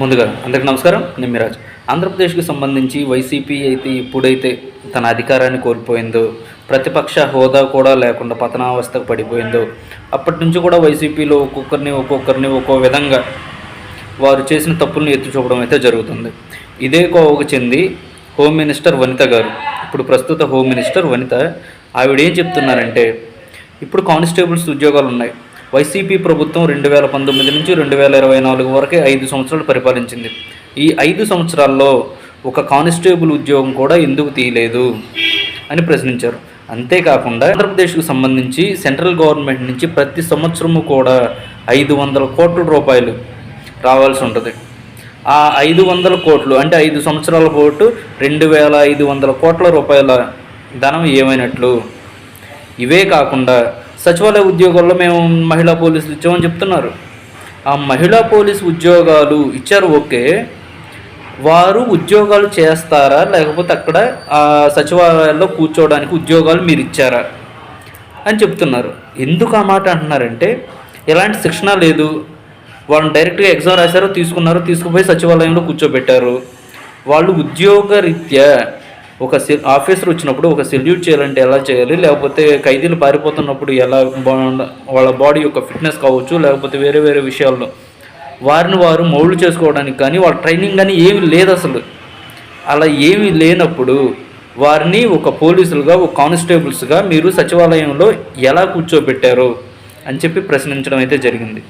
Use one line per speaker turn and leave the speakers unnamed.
ముందుగా అందరికి నమస్కారం. నేను మిరాజ్ ఆంధ్రప్రదేశ్కి సంబంధించి వైసీపీ అయితే ఇప్పుడైతే తన అధికారాన్ని కోల్పోయిందో ప్రతిపక్ష హోదా కూడా లేకుండా పతనావస్థకు పడిపోయిందో అప్పటి నుంచి కూడా వైసీపీలో ఒక్కొక్కరిని ఒక్కొక్కరిని ఒక్కో విధంగా వారు చేసిన తప్పులను ఎత్తి చూపడం అయితే జరుగుతుంది. ఇదే కోవకు చెంది హోమ్ మినిస్టర్ వనిత గారు ఇప్పుడు ప్రస్తుత హోమ్ మినిస్టర్ వనిత ఆవిడ ఏం చెప్తున్నారంటే ఇప్పుడు కానిస్టేబుల్స్ ఉద్యోగాలు ఉన్నాయి వైసీపీ ప్రభుత్వం రెండు వేల పంతొమ్మిది నుంచి రెండు వేల ఇరవై నాలుగు వరకే ఐదు సంవత్సరాలు పరిపాలించింది. ఈ ఐదు సంవత్సరాల్లో ఒక కానిస్టేబుల్ ఉద్యోగం కూడా ఎందుకు తీయలేదు అని ప్రశ్నించారు. అంతేకాకుండా ఆంధ్రప్రదేశ్కు సంబంధించి సెంట్రల్ గవర్నమెంట్ నుంచి ప్రతి సంవత్సరము కూడా ఐదు వందల కోట్ల రూపాయలు రావాల్సి ఉంటుంది. ఆ ఐదు వందల కోట్లు అంటే ఐదు సంవత్సరాల కోటు రెండు వేల ఐదు వందల కోట్ల రూపాయల ధనం ఏమైనట్లు? ఇవే కాకుండా సచివాలయ ఉద్యోగాల్లో మేము మహిళా పోలీసులు ఇచ్చామని చెప్తున్నారు. ఆ మహిళా పోలీసు ఉద్యోగాలు ఇచ్చారు ఓకే. వారు ఉద్యోగాలు చేస్తారా? లేకపోతే అక్కడ ఆ సచివాలయాల్లో కూర్చోవడానికి ఉద్యోగాలు మీరు ఇచ్చారా? అని చెప్తున్నారు. ఎందుకు ఆ మాట అంటున్నారంటే ఎలాంటి శిక్షణ లేదు. వాళ్ళని డైరెక్ట్గా ఎగ్జామ్ రాశారు తీసుకున్నారు తీసుకుపోయి సచివాలయంలో కూర్చోబెట్టారు. వాళ్ళు ఉద్యోగరీత్యా ఒక ఆఫీసర్ వచ్చినప్పుడు ఒక సెల్యూట్ చేయాలంటే ఎలా చేయాలి? లేకపోతే ఖైదీలు పారిపోతున్నప్పుడు ఎలా వాళ్ళ బాడీ యొక్క ఫిట్నెస్ కావచ్చు లేకపోతే వేరే వేరే విషయాల్లో. వారిని వారు మౌళ్ళు చేసుకోవడానికి కానీ వాళ్ళ ట్రైనింగ్ కానీ ఏమీ లేదు అసలు. అలా ఏమీ లేనప్పుడు వారిని ఒక పోలీసులుగా ఒక కానిస్టేబుల్స్గా మీరు సచివాలయంలో ఎలా కూర్చోబెట్టారు? అని చెప్పి ప్రశ్నించడం అయితే జరిగింది.